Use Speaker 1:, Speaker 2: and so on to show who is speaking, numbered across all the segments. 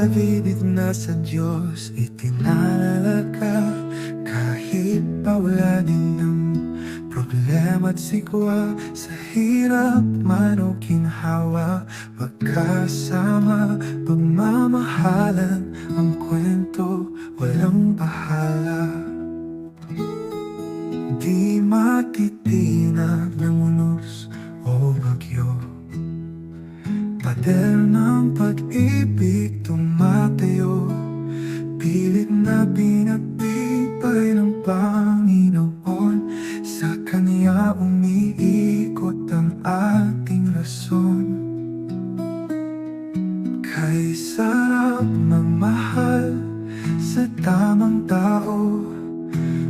Speaker 1: David na sa Diyos itinalaka Kahit pawlanin ng problema at sikwa Sa hirap man o kinhawa Magkasama pagmamahalan Ang kwento walang bahala. Di matitinag ng unos Pader ng pag-ibig tumatayo Pilit na pinagbibay ng Panginoon. Sa Kanya umiikot ang ating rason. Kay sarap magmahal sa tamang tao.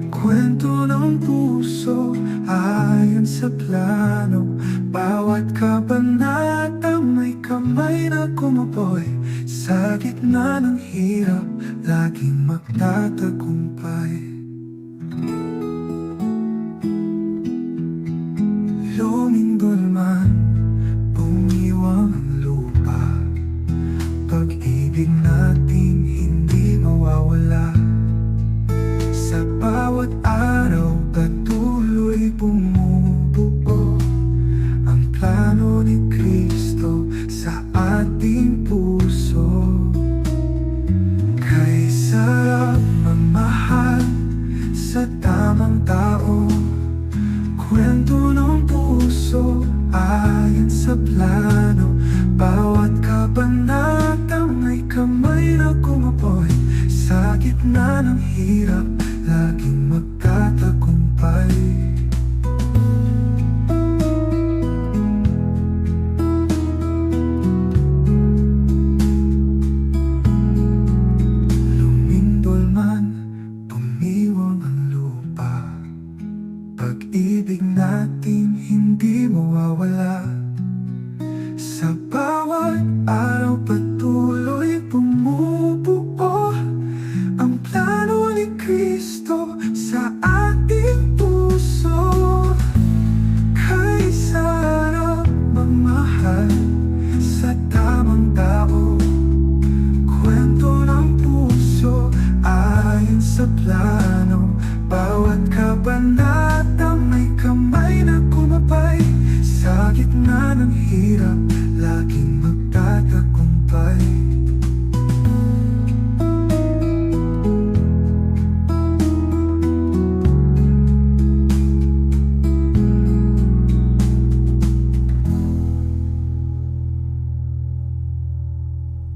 Speaker 1: Kwento ng puso ayon sa plano. Bawat kabanata may kamay na kumapoy Sa gitna ng hirap, laging magtatagumpay tao Kwento ng puso ayon sa plano. Bawat kabanata may kamay na kumapoy Sa gitna ng hirap, laging magtatagumpay hindi mawawala. Sa bawat araw patuloy pumubuo Ang plano ni Kristo sa atin